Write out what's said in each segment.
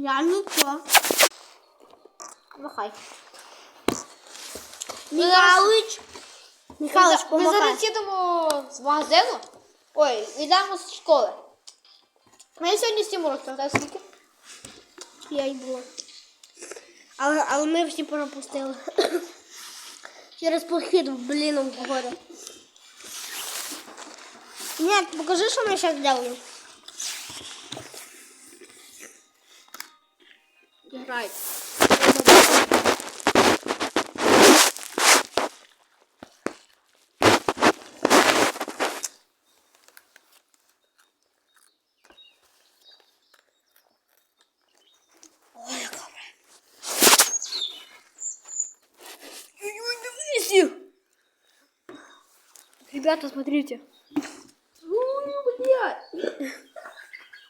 Я нічого. Махай. Михайлович. Михайлович, Ми помагай. зараз їдемо з магазину. Ой, йдемо з школи. Ми сьогодні сім уроків, так скільки? Я й була. Але, але ми всі пропустили. Через похід в блін горі. Ні, покажи, що ми зараз робимо. Грай. Ой, яка Ребята, смотрите. Ой, блядь.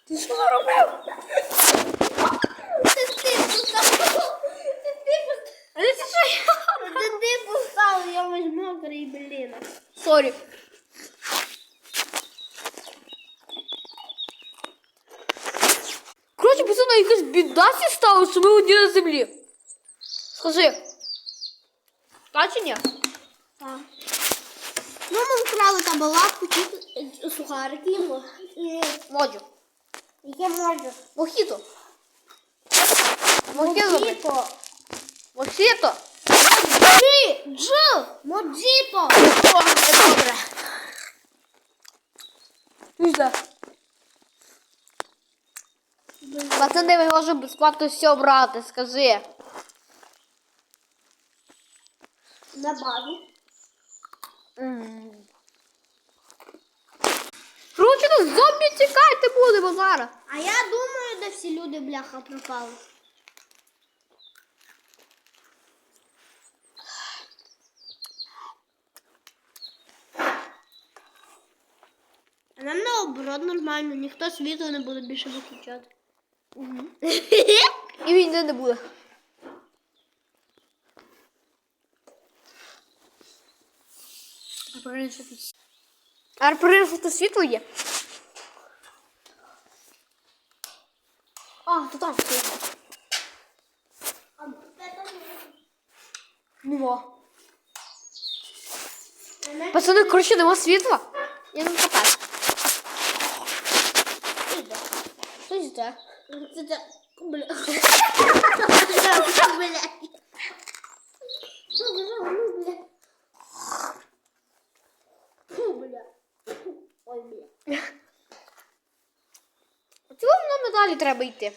Ти що робив? Це ти поставив. Це ти поставив. А це що я? Це ти поставив, я весь блін. Сорі. Коротше, пацани, якась біда сі стала, що ми одні на землі. Скажи. Та чи ні? Так. Ну, ми вкрали там лапку, ті сухарики йому. І Моджу. яке може. Мохіто. Мохіто. блядь. Моджіто. Мохіто. Джил! Моджіто! О, добре. Пізда. Пацани, ми можемо безплатно все брати, скажи. На базі. Короче, ну зомбі тікайте будемо зараз. А я думаю, де всі люди, бляха, пропали. Наоборот нормально, ніхто світло не буде більше виключати. І війни не буде. А перерив тут світло є? А, то там світло. Нема. Пацани, коротше, нема світла. Я не копаю. Хтось Вот це. Бля. Бля. Ну, бля. Чого нам далі треба йти?